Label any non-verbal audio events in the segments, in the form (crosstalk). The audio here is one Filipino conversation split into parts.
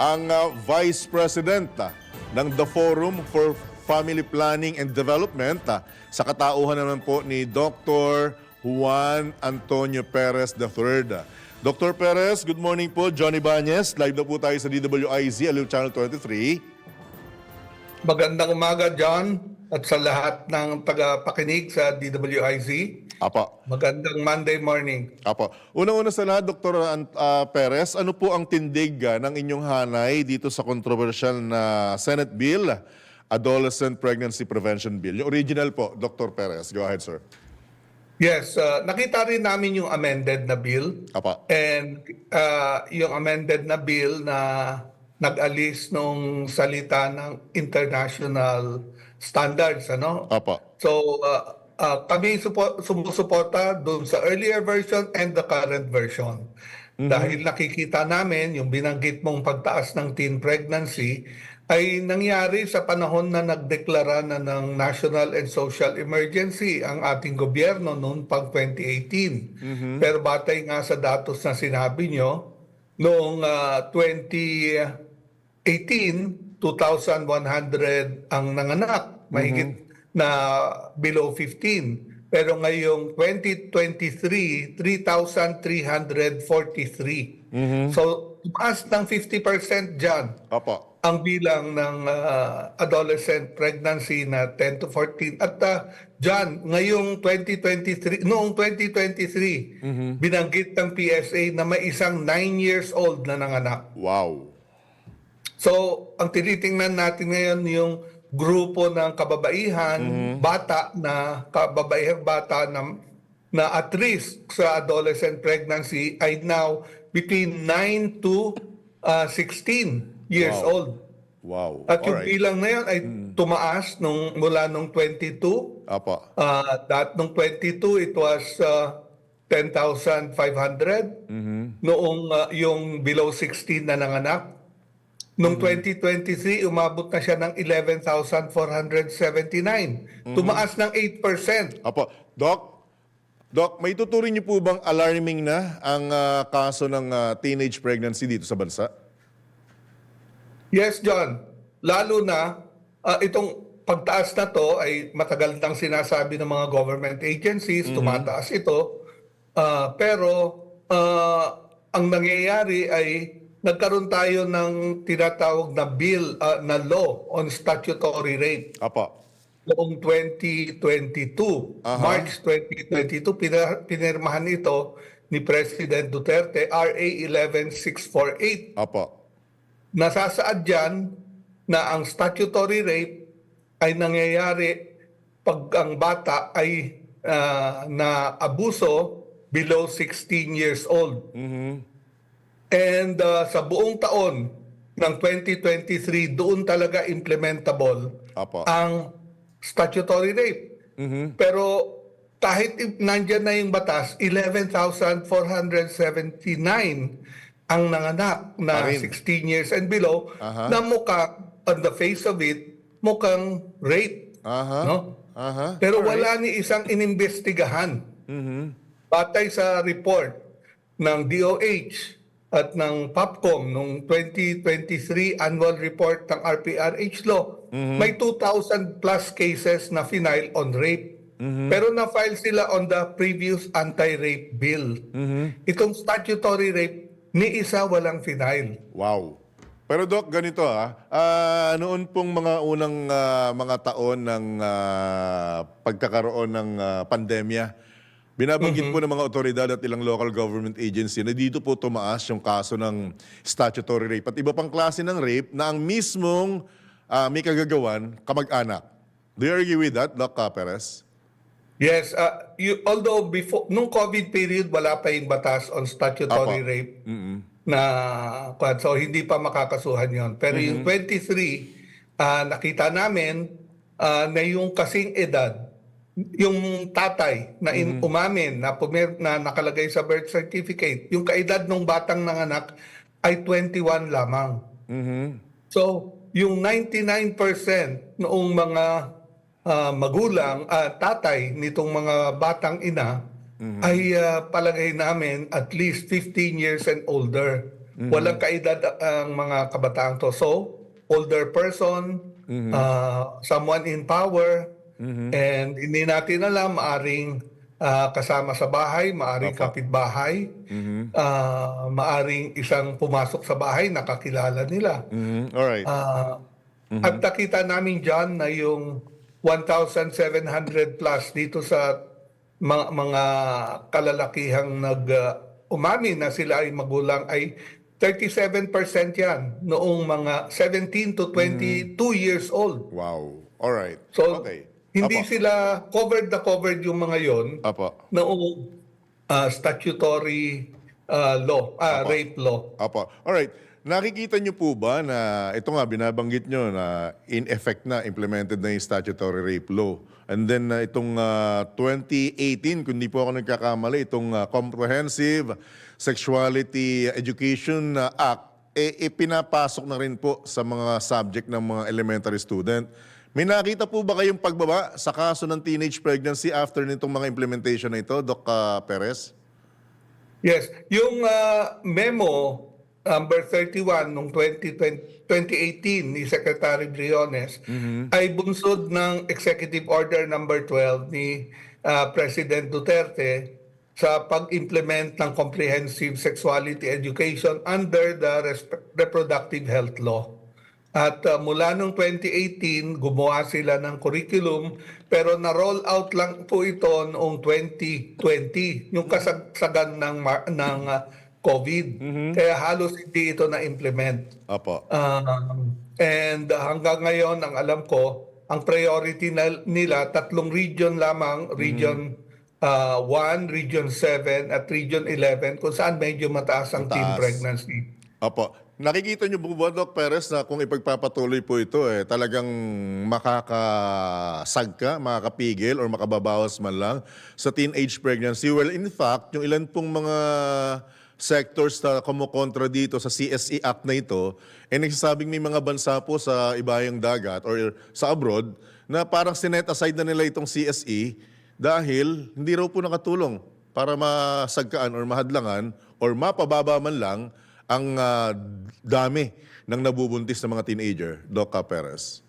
ang ah, Vice President ah, ng The Forum for Family Planning and Development ah, sa katauhan naman po ni Dr. Juan Antonio Perez III. Dr. Perez, good morning po. Johnny Banyes, live na po tayo sa DWIZ, Aliw Channel 23. Magandang umaga, John, at sa lahat ng tagapakinig sa DWIZ. Apa. Magandang Monday morning. Apo. Una-una sa lahat, Dr. Ant- ah, Perez, ano po ang tindig ah, ng inyong hanay dito sa controversial na Senate Bill, Adolescent Pregnancy Prevention Bill? Yung original po, Dr. Perez. Go ahead, sir. Yes, uh, nakita rin namin yung amended na bill. Apa. And uh, yung amended na bill na nag-alis nung salita ng international standards, ano? Apa. So, uh, uh, kami supo- sumusuporta doon sa earlier version and the current version. Dahil nakikita namin yung binanggit mong pagtaas ng teen pregnancy ay nangyari sa panahon na nagdeklara na ng national and social emergency ang ating gobyerno noon pag 2018. Pero batay nga sa datos na sinabi nyo, noong ah, 2018, 2,100 ang nanganak, mahigit na below 15. Pero ngayong 2023, 3,343. So, tumaas ng 50% dyan Apa. ang bilang ng ah, adolescent pregnancy na 10 to 14. At uh, dyan, ngayong 2023, noong 2023, binanggit ng PSA na may isang 9 years old na nanganak. Wow. So, ang tinitingnan natin ngayon yung grupo ng kababaihan, bata na kababaihan bata na na at risk sa adolescent pregnancy ay now between 9 to uh, 16 years Wow. old. Wow. At yung Alright. bilang na yun ay tumaas nung mula nung 22 Apa. Uh, that nung 22 it was uh, 10,500. Noong uh, yung below 16 na nanganak. Noong 2023 umabot na siya ng 11,479. Tumaas ng 8%. Apo. Doc, Doc, may tuturing niyo po bang alarming na ang ah, kaso ng ah, teenage pregnancy dito sa bansa? Yes, John. Lalo na uh, itong pagtaas na to ay matagal nang sinasabi ng mga government agencies, tumataas ito. Uh, pero uh, ang nangyayari ay nagkaroon tayo ng tinatawag na bill, uh, na law on statutory rape Apa. noong 2022. Aha. March 2022, pina- pinirmahan ito ni President Duterte, RA 11648 Apa. nasasaad dyan na ang statutory rape ay nangyayari pag ang bata ay ah, na abuso below 16 years old. And ah, sa buong taon ng 2023, doon talaga implementable Apa. ang statutory rape. Pero kahit nandyan na yung batas, 11,479 ang nanganak na Pa rin. 16 years and below Aha. na mukha, on the face of it, mukhang rape. Aha. No? Aha. Pero wala ni isang inimbestigahan. Batay sa report ng DOH at ng POPCOM nung 2023 annual report ng RPRH law, may 2,000 plus cases na final on rape. Pero na-file sila on the previous anti-rape bill. Itong statutory rape, ni isa walang final. Wow. Pero Doc, ganito ah. Ah, noon pong mga unang ah, mga taon ng ah, pagkakaroon ng ah, pandemya, binabanggit po ng mga otoridad at ilang local government agency na dito po tumaas yung kaso ng statutory rape at iba pang klase ng rape na ang mismong ah, may kagagawan, kamag-anak. Do you agree with that, Doc Perez? Yes, uh, you, although before nung COVID period wala pa yung batas on statutory Apo. rape na kwan, so hindi pa makakasuhan yon. Pero yung 23 ah, nakita namin ah, na yung kasing edad yung tatay na in, umamin na, pumer, na nakalagay sa birth certificate, yung kaedad ng batang nanganak ay 21 lamang. So, yung 99% noong mga ah, magulang, ah, tatay nitong mga batang ina ay ah, palagay namin at least 15 years and older. Walang kaedad ang mga kabataang to. So, older person, uh, someone in power, and hindi natin alam, maaring uh, kasama sa bahay, maaring kapitbahay, uh, maaring isang pumasok sa bahay, nakakilala nila. Mhm. Alright. Ah, At nakita namin dyan na yung 1,700 plus dito sa mga, mga kalalakihang nag uh, umamin na sila ay magulang ay 37% yan noong mga 17 to 22 years old. wow. Alright. So, okay. Hindi Apo. sila covered na covered yung mga yon Apo. noong ah, statutory ah, law, ah, rape law. Apo. Alright. Nakikita niyo po ba na ito nga binabanggit niyo na in effect na implemented na yung statutory rape law. And then uh, itong uh, 2018 kung di po ako nagkakamali itong uh, Comprehensive Sexuality Education uh, Act eh, ipinapasok na rin po sa mga subject ng mga elementary student. May nakita po ba kayong pagbaba sa kaso ng teenage pregnancy after nitong mga implementation na ito, Doc uh, Perez? Yes, yung ah, memo number 31 noong 2020 2018 ni Secretary Briones ay bunsod ng Executive Order number 12 ni ah, President Duterte sa pag-implement ng comprehensive sexuality education under the Resp- reproductive health law. At uh, mula noong 2018, gumawa sila ng curriculum pero na-roll out lang po ito noong 2020, yung kasagsagan ng, ng uh, COVID. Kaya halos hindi ito na-implement. Apo. Um, and uh, hanggang ngayon, ang alam ko, ang priority na, nila, tatlong region lamang, region uh, 1, region 7, at region 11, kung saan medyo mataas ang teen Mataas. pregnancy. Opo. Nakikita niyo Doc Perez, na kung ipagpapatuloy po ito, eh, talagang makakasagka, makakapigil, or makababawas man lang sa teenage pregnancy? Well, in fact, yung ilan pong mga sectors na kumukontra dito sa CSE Act na ito, eh nagsasabing may mga bansa po sa ibayang dagat or sa abroad na parang sinet aside na nila itong CSE dahil hindi raw po nakatulong para masagkaan or mahadlangan or mapababa man lang ang ah, dami ng nabubuntis na mga teenager, Doc Perez.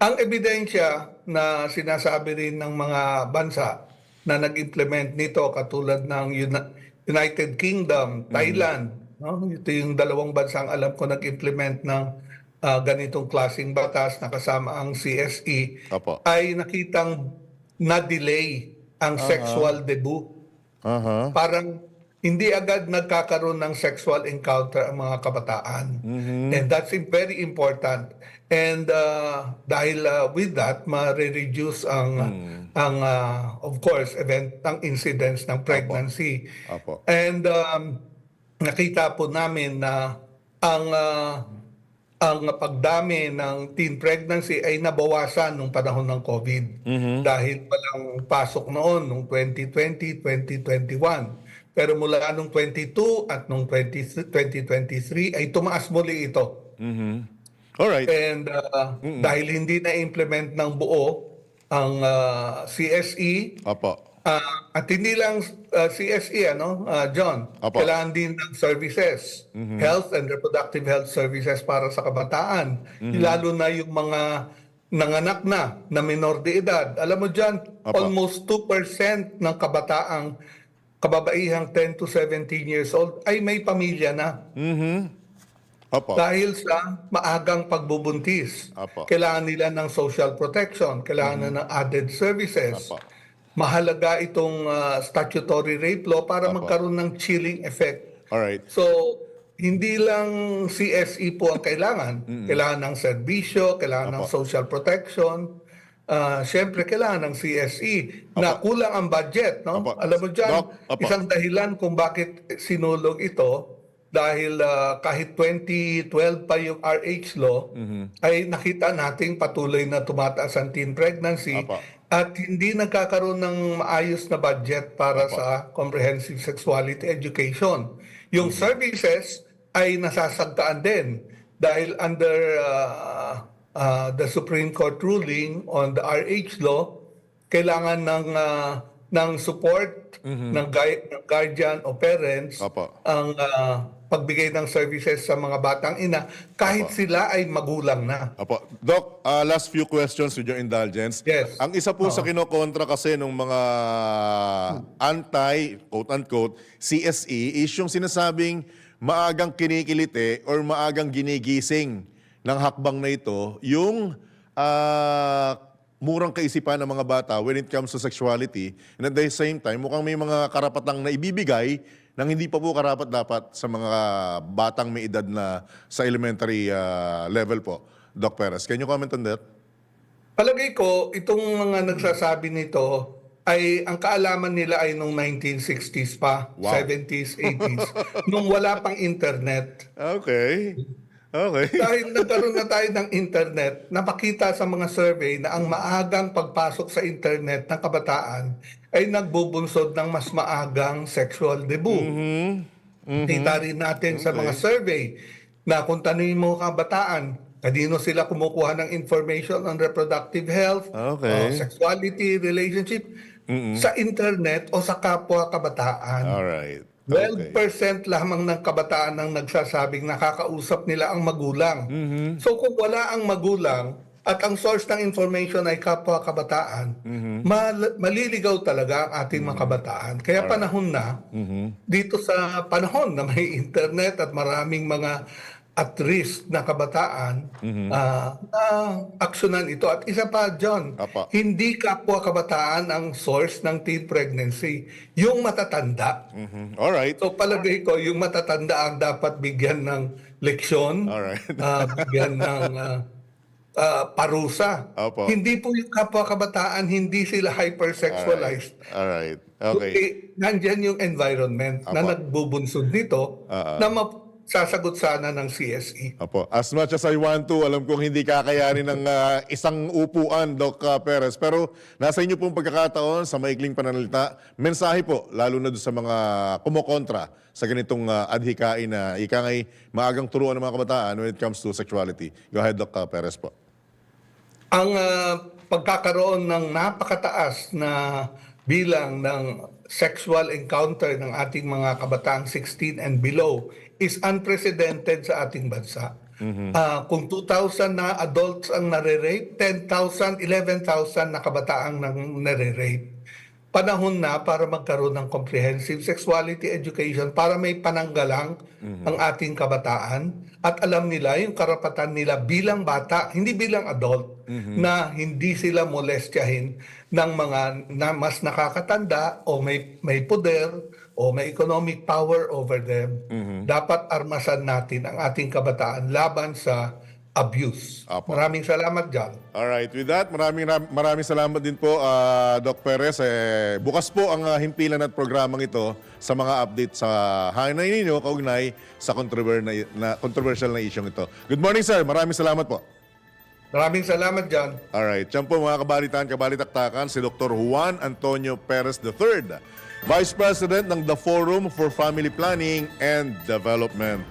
Ang ebidensya na sinasabi rin ng mga bansa na nag-implement nito katulad ng Uni- United Kingdom, Thailand, no? ito yung dalawang bansang alam ko nag-implement ng ah, ganitong klasing batas na kasama ang CSE Apo. ay nakitang na-delay ang sexual debut. Aha. Parang hindi agad nagkakaroon ng sexual encounter ang mga kabataan. And that's very important. And uh, dahil uh, with that, ma-reduce ang, ang uh, of course, event, ang incidence ng pregnancy. Apo. And um, nakita po namin na ang uh, ang pagdami ng teen pregnancy ay nabawasan nung panahon ng COVID dahil walang pasok noon nung 2020, 2021. Pero mula nung 22 at nung 20, 2023 ay tumaas muli ito. Mhm. Alright. And uh, dahil hindi na-implement ng buo ang uh, CSE, Apo. Ah, at hindi lang uh, CSE, ano, ah, John, Apo. kailangan din ng services, health and reproductive health services para sa kabataan. Lalo na yung mga nanganak na na minor de edad. Alam mo dyan, Apo. almost 2% ng kabataang kababaihang 10 to 17 years old ay may pamilya na. Mhm. Apo. Dahil sa maagang pagbubuntis. Apo. Kailangan nila ng social protection, kailangan na ng added services. Apo. Mahalaga itong ah, statutory rape law para Apo. magkaroon ng chilling effect. Alright. So, hindi lang CSE po ang kailangan. Kailangan ng serbisyo, kailangan ng Apo. social protection. Ah, Siyempre, kailangan ng CSE na kulang ang budget. No? Apo. Alam mo dyan, Doc, isang dahilan kung bakit sinulog ito dahil ah, kahit 2012 pa yung RH law, ay nakita nating patuloy na tumataas ang teen pregnancy Apo. at hindi nagkakaroon ng maayos na budget para sa comprehensive sexuality education. Yung services ay nasasagtaan din dahil under uh, uh, the Supreme Court ruling on the RH law, kailangan ng uh, ng support ng, gui- ng guardian o parents Apo. ang uh, pagbigay ng services sa mga batang ina kahit sila ay magulang na. Apo. Doc, uh, last few questions with your indulgence. Yes. Ang isa po sa kinokontra kasi ng mga anti, quote-unquote, CSE is yung sinasabing maagang kinikiliti or maagang ginigising ng hakbang na ito yung ah, murang kaisipan ng mga bata when it comes to sexuality. And at the same time, mukhang may mga karapatang na ibibigay nang hindi pa po karapat dapat sa mga batang may edad na sa elementary ah, level po. Doc Perez, can you comment on that? Palagay ko, itong mga nagsasabi nito ay ang kaalaman nila ay nung 1960s pa, Wow. 70s, 80s, (laughs) nung wala pang internet. Okay. Okay. (laughs) Dahil nagkaroon na tayo ng internet, napakita sa mga survey na ang maagang pagpasok sa internet ng kabataan ay nagbubunsod ng mas maagang sexual debut. Kita rin natin sa mga survey na kung tanungin mo kabataan, kanino sila kumukuha ng information on reproductive health, Okay. o sexuality, relationship, sa internet o sa kapwa kabataan. Alright. Okay. 12% lamang ng kabataan ang nagsasabing nakakausap nila ang magulang. Mm-hmm. So kung wala ang magulang at ang source ng information ay kapwa kabataan, Mm-hmm. mal- maliligaw talaga ang ating mga kabataan. Kaya panahon na, Mm-hmm. dito sa panahon na may (laughs) internet at maraming mga at risk na kabataan, Mm-hmm. ah, na aksyonan ito. At isa pa, John, Apa. hindi kapwa kabataan ang source ng teen pregnancy, yung matatanda. Mhm. Alright. So palagay ko, yung matatanda ang dapat bigyan ng leksyon, Alright. ah, bigyan ng ah, ah, parusa. Opo. Hindi po yung kapwa kabataan, hindi sila hypersexualized. Alright. Okay. Kundi nandyan yung environment na Opo. nagbubunsod nito ah. na masasagot sana ng. CSE. Apo. As much as I want to, alam kong hindi kakayanin ng ah, isang upuan, Doc ah, Perez. Pero nasa inyo pong pagkakataon sa maikling pananalita, mensahe po, lalo na doon sa mga kumokontra sa ganitong ah, adhikain na ika ngay maagang turuan ng mga kabataan when it comes to sexuality. Go ahead, Doc Perez po. Ang ah, pagkakaroon ng napakataas na bilang ng sexual encounter ng ating mga kabataang 16 and below is unprecedented sa ating bansa. Ah, kung 2,000 na adults ang nare-rape, 10,000, 11,000 na kabataang nang nare-rape. Panahon na para magkaroon ng comprehensive sexuality education para may pananggalang ang ating kabataan at alam nila yung karapatan nila bilang bata, hindi bilang adult, na hindi sila molestyahin ng mga na mas nakakatanda o may may poder o may economic power over them. Dapat armasan natin ang ating kabataan laban sa abuse. Apo. Maraming salamat, John. Alright, with that, maraming maraming salamat din po, ah, Doc Perez. Eh, bukas po ang ah, himpilan at programang ito sa mga update sa hanay ninyo kaugnay sa controver na, na, controversial na issue ito. Good morning, sir. Maraming salamat po. Maraming salamat, John. Alright, yan po mga kabalitaan, kabalitaktakan, si Dr. Juan Antonio Perez III, Vice President ng The Forum for Family Planning and Development.